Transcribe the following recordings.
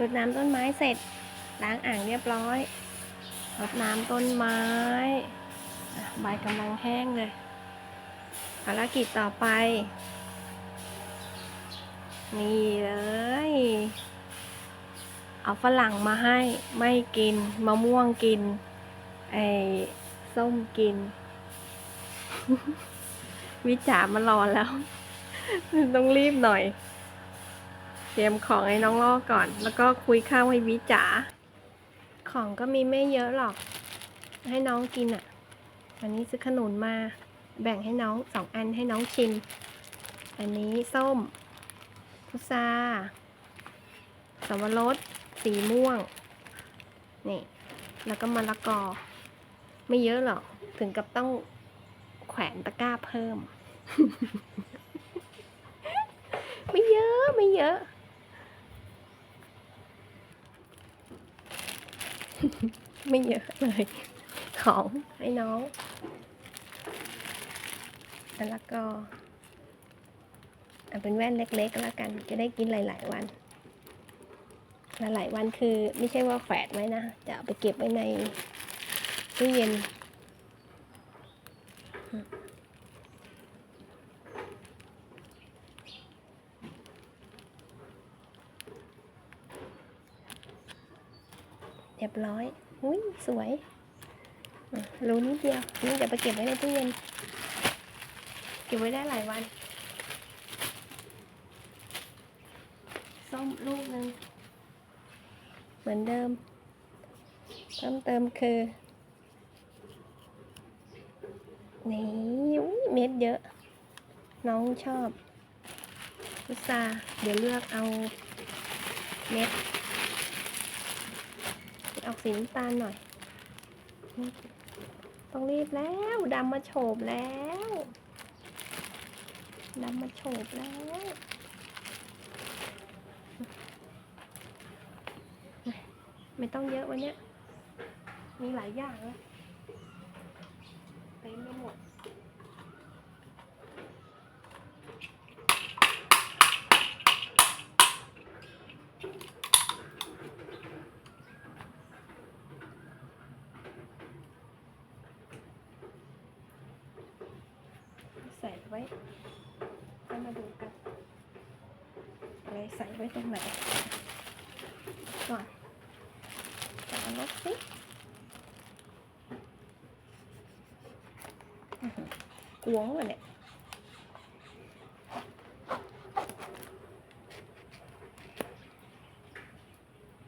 รดน้ำต้นไม้เสร็จ ล้างอ่างเรียบร้อยรดน้ำต้นไม้ใบกำลังแห้งเลยภารกิจต่อไป นี่เลย เอาฝรั่งมาให้ไม่กินมะม่วงกิน ไอ้ส้มกิน วิจามารอแล้ว ต้องรีบหน่อย เตรียมของให้น้องล่อก่อน แล้วก็คุยข้าวให้วิจ๋า ของก็มีไม่เยอะหรอก ให้น้องกินอะอันนี้ซื้อขนุนมา แบ่งให้น้องสองอันให้น้องชิม อันนี้ส้ม พุทราสวรส สีม่วง นี่ แล้วก็มะละกอ ไม่เยอะหรอก ถึงกับต้องแขวนตะกร้าเพิ่ม ไม่เยอะ ไม่เยอะ ไม่เยอะเลย ของให้น้องแล้วก็เอาเป็นแว่นเล็กๆก็แล้วกัน จะได้กินหลาย ๆ วันหลายๆวันคือไม่ใช่ว่าแฝดไว้นะ จะเอาไปเก็บไว้ในตู้เย็น บร้อยอุ้ยสวยรู้นิดเดียวนี่จะไปเก็บไว้ในตู้เย็น เก็บไว้ได้หลายวัน ส้มลูกหนึ่งเหมือนเดิม เพิ่มเติมคือนี่อุ๊ยเม็ดเยอะ น้องชอบพุทราเดี๋ยวเลือกเอาเม็ด ออกสีน้ำตาลหน่อย ต้องรีบแล้วดำมาโฉบแล้วดำมาโฉบแล้วไม่ต้องเยอะวันเนี้ยมีหลายอย่างเลยเต็มไปหมด ใส่ไว้ก็มาดูกันอะไร ใส่ไว้ตรงไหนก่อนจะเอาลบสิอื้อหือกวงวะเนี่ย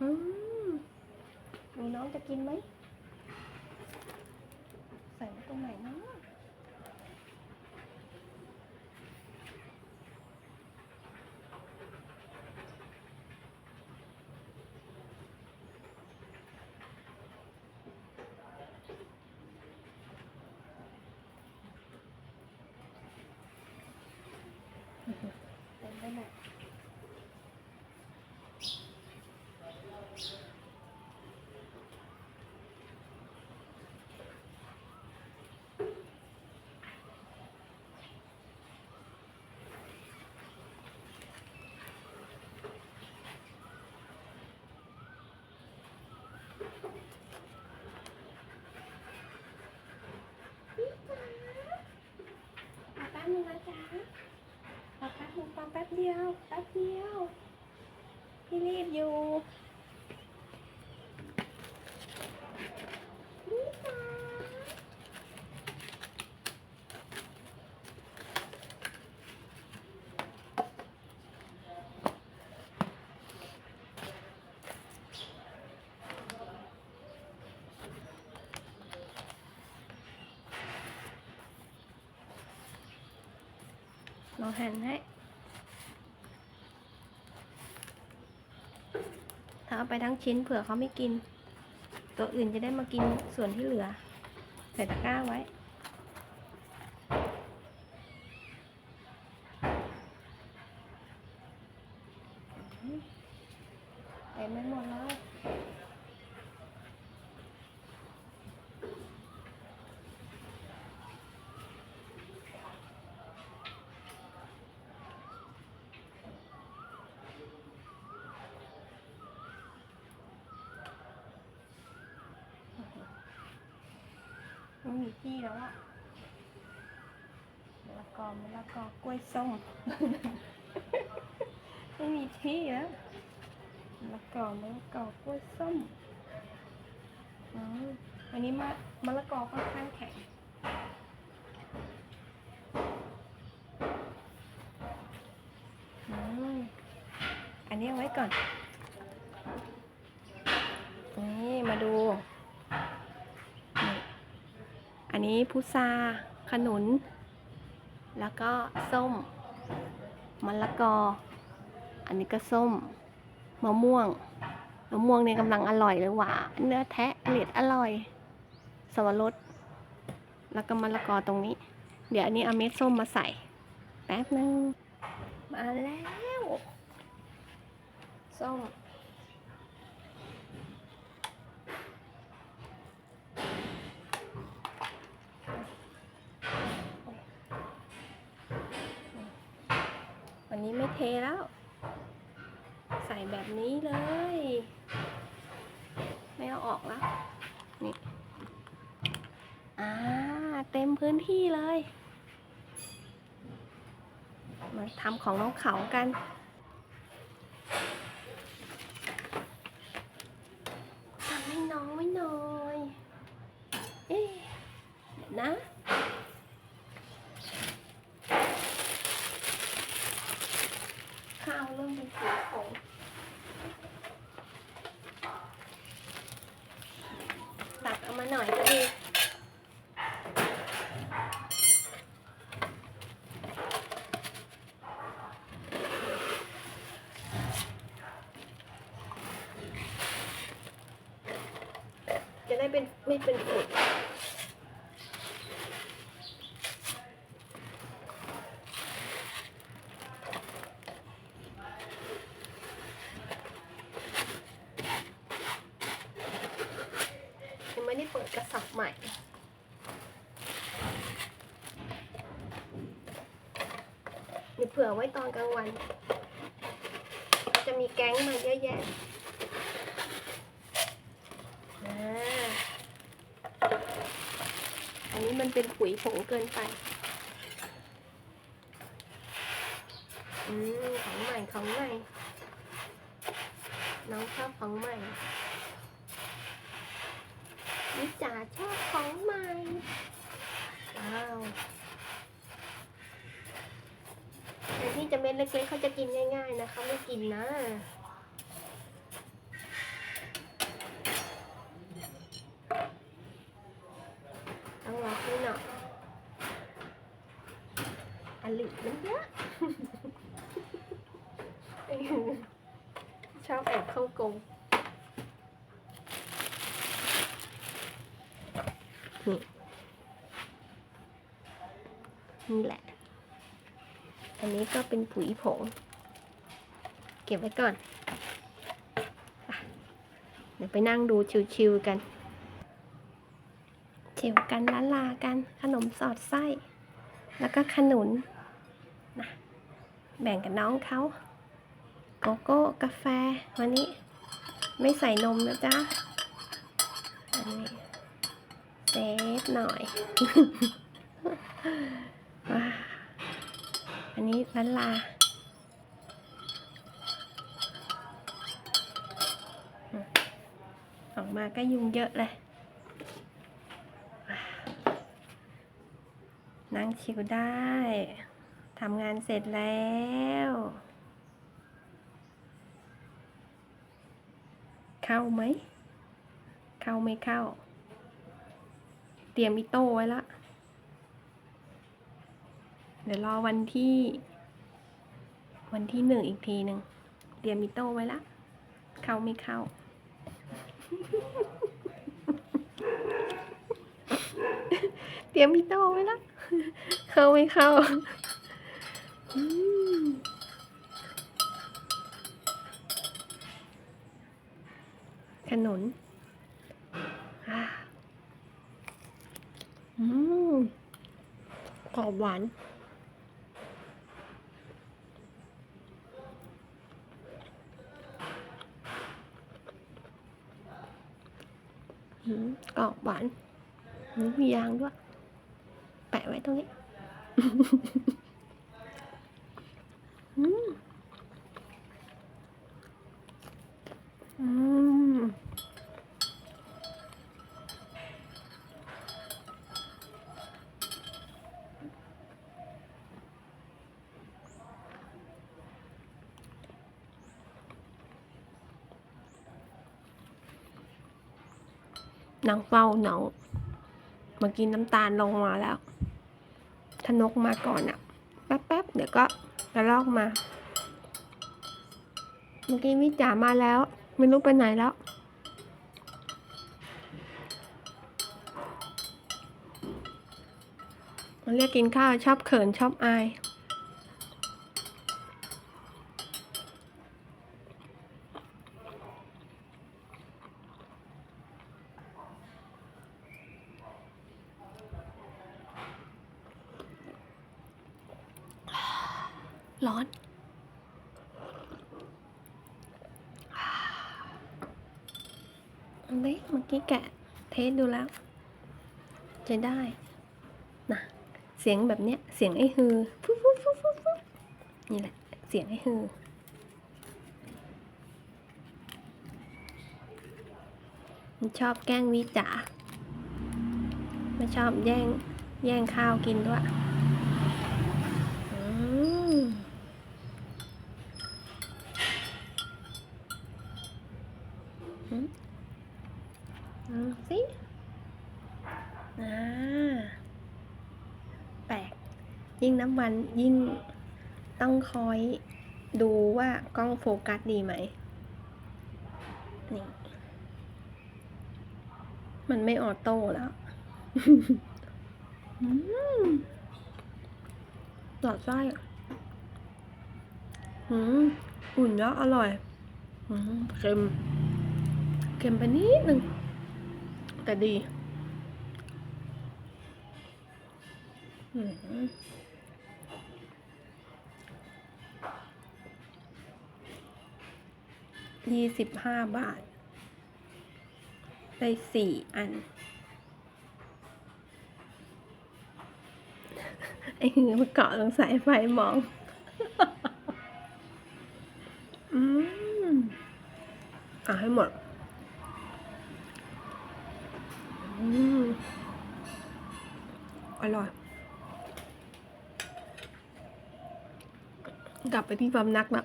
อืมดูน้องจะกินไหม ใส่ไว้ตรงไหนเนาะ เต็มไปหมดรอแป๊บนึงนะจ๊ะ รอแป๊ บนึงฟังแป๊บเดียวแป๊บเดียว พี่รีบอยู่นี่จ้าเราหั่นให้ ถ้าเอา ไปทั้งชิ้นเผื่อเขาไม่กิน ตัวอื่นจะได้มากินส่วนที่เหลือ ใส่ตะกร้าไว้ เต็มไปหมดแล้ว ไม่มีที่แล้วอะมะละกอมะละกอกล้วยส้มไม่มีที่แล้วมะละกอมะละกอกล้วยส้มอ๋ออันนี้มะมะละกอค่อนข้างแข็งอืมอันนี้เอาไว้ก่อนนี่มาดูนี่อั นี้พุทราขนุน แล้วก็ส้มมะละกอ อันนี้ก็ส้มมะม่วงมะม่วงเนี่ยกำลังอร่อยเลยหวานเนื้อแทะเลียดอร่อยสวรสแล้วก็มะละกอตรงนี้ เดี๋ยวอันนี้เอาเม็ดส้มมาใส่ แป๊บนึง มาแล้ว ส้ม วันนี้ไม่เทแล้ว ใส่แบบนี้เลย ไม่เอาออกแล้ว นี่ อ่า เต็มพื้นที่เลย มาทำของน้องเขากันทำให้น้องไว้หน่อย เอ๊ะเดี๋ยวนะ ข้าวเริ่มเป็นสีผงตักเอามาหน่อยก็ดีจะ ได้เป็นไม่เป็นฝุ่นยังไม่ได้เปิดกระสอบใหม่ หรือเผื่อไว้ตอนกลางวันก็จะมีแก๊งมาเยอะแยะอ่าอันนี้ มันเป็นปุ๋ยผงเกินไป อืมของใหม่ของใหม่ น้องชอบของใหม่นิจาชอบของใหม่ว้าวแต่ที่จะเม็ดเล็กๆเขาจะกินง่าย ๆ นะเขาไม่กินนะ รอให้หน่อยอลิมันเยอะชอบแอบเข้ากรงนี่นี่แหละ อันนี้ก็เป็นปุ๋ยผง เก็บไว้ก่อนอะเดี๋ยวไปนั่งดูชิวๆกัน ชิวกันละลากันขนมสอดไส้ แล้วก็ขนุนนะแบ่งกับน้องเขาโกโก้กาแฟวันนี้ ไม่ใส่นมนะจ๊ะอันนี้เซฟหน่อยว้าอันนี้ลันลาออกมาก็ยุ่งเยอะเลยว้า นั่งชิวได้ทำงานเสร็จแล้ว เข้าไหม เข้าไม่เข้า เตรียมอิโต้ไว้ละ เดี๋ยวรอวันที่ วันที่หนึ่งอีกทีหนึ่ง เตรียมอิโต้ไว้ละ เข้าไม่เข้า เตรียมอิโต้ไว้ละ เข้าไม่เข้าขนุนอ่าอืมกรอบหวานอืมกรอบหวานมียางด้วย ไว้ตรงนี้อืมอืมนางเฝ้าน้องเมื่อกี้น้ำตาลลงมาแล้ว ทนกมาก่อนอะ่ะแป๊บๆเดี๋ยวก็จะลอกมา เมื่อกี้วิจามาแล้ว ไม่รู้ไปไหนแล้วมันเรียกกินข้าวชอบเขินชอบอาย ร้อน อันนี้เมื่อกี้แกะเท สดูแล้วจะได้นะเสียงแบบเนี้ยเสียงไอ้ฮือฟุ๊บฟุ๊บฟุ๊บฟุ๊บฟุ๊นี่แหละ เสียงไอ้ฮือมันชอบแกล้งวิจ๋ามันชอบแย่งแย่งข้าวกินด้วย อืมอืมเอาสิอ่าแปลก ยิ่งน้ำมันยิ่งต้องคอยดูว่ากล้องโฟกัสดีไหมนี่มันไม่ออโต้แล้วอืมหลอดไส้อะอืมอุ่นแล้วอร่อย อืมเค็ม เค็มไปนิดนึง แต่ดี อืม ยี่สิบห้าบาท ได้สี่อัน ไอ้หือมาเกาะตรงสายไฟมอง อืมอะให้หมด อืม อร่อยกลับไปที่ความนักละ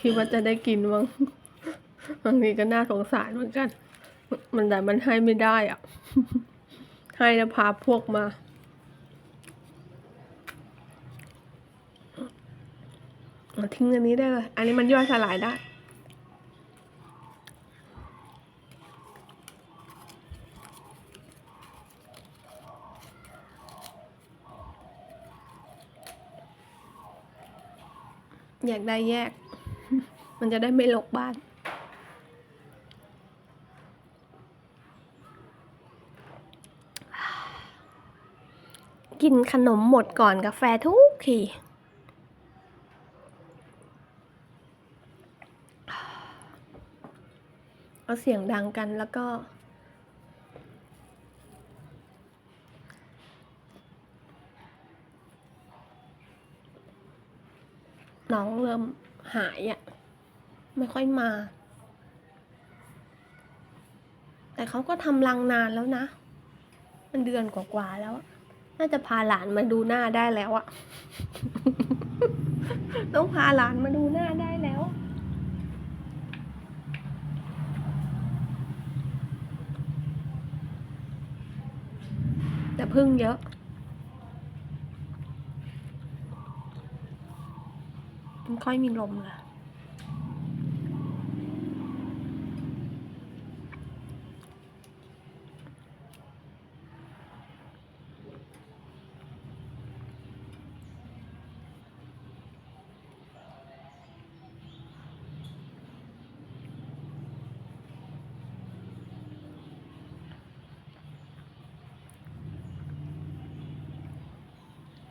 คิดว่าจะได้กินมั้งบางทีก็น่าสงสารเหมือนกัน มันแต่มันให้ไม่ได้อะ ให้แล้วพาพวกมาเอาทิ้งอันนี้ได้เลย อันนี้มันย่อยสลายได้ อยากได้แยก มันจะได้ไม่ลกบ้าน กินขนมหมดก่อนกาแฟทุกทีเอาเสียงดังกันแล้วก็ น้องเริ่มหายอะ่ะไม่ค่อยมา แต่เขาก็ทำรังนานแล้วนะ มันเดือนกว่าๆแล้วอะน่าจะพาหลานมาดูหน้าได้แล้วอะต้องพาหลานมาดูหน้าได้แล้วแต่พึ่งเยอะ ไม่ค่อยมีลมเลย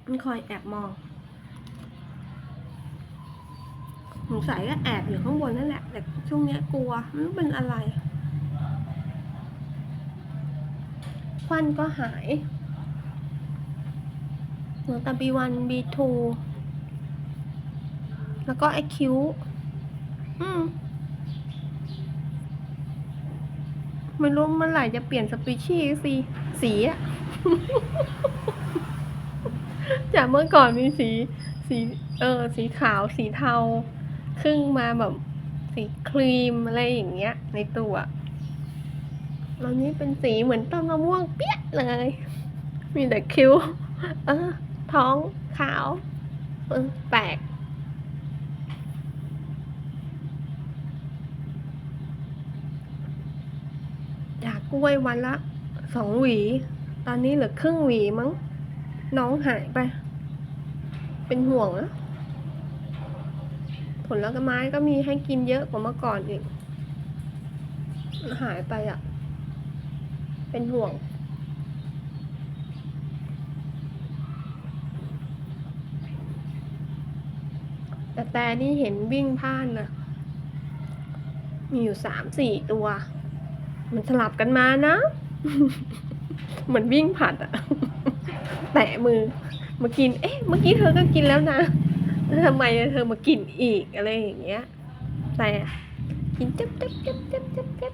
มันคอยแอบมอง สงสัยก็แอบอยู่ข้างบนนั่นแหละ แต่ช่วงนี้กลัวไม่รู้เป็นอะไร ควันก็หายเหลือแต่ B1 B2 แล้วก็ไอคิวอืมไม่รู้เมื่อไหร่จะเปลี่ยนสปีชีส์สีสีอะจากเมื่อก่อนมีสีสี เออ สีขาว สีเทา ครึ่งมาแบบสีครีมอะไรอย่างเงี้ย ในตัวตอนนี้เป็นสีเหมือนต้นมะม่วงเปี้ยเลย มีแต่คิ้วเออท้องขาวเออแปลกจากกล้วยวันละสองหวี ตอนนี้เหลือครึ่งหวีมั้ง น้องหายไป เป็นห่วงนะ ผลไม้ก็มีให้กินเยอะกว่าเมื่อก่อนอีก หายไปอะ เป็นห่วง แต่แต่นี่เห็นวิ่งพ่านนะมีอยู่สามสี่ตัว มันสลับกันมานะ เหมือนวิ่งผัดอะแตะมือ มากิน เอ๊ะ เมื่อกี้เธอก็กินแล้วนะ ทำไมเธอมากินอีกอะไรอย่างเงี้ยแต่กินจับจับจับจับจับจับ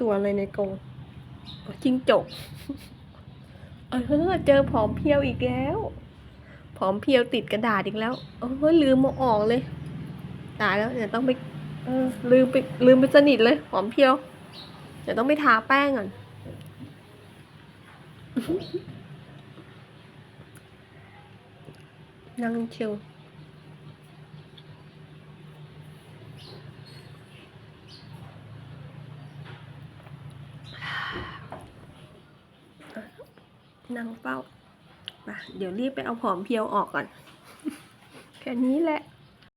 ตัวอะไรในกรงจิ้งจกเออเจอผอมเพียวอีกแล้วผอมเพียวติดกระดาษอีกแล้วเออลืมมาออกเลยตายแล้วเดี๋ยวต้องไปเออลืมไปลืมไปสนิทเลยผอมเพียวเดี๋ยวต้องไปทาแป้งก่อน นั่งชิวนั่งเฝ้าไปเดี๋ยวรีบไปเอาผอมเพียวออกก่อน แค่นี้แหละ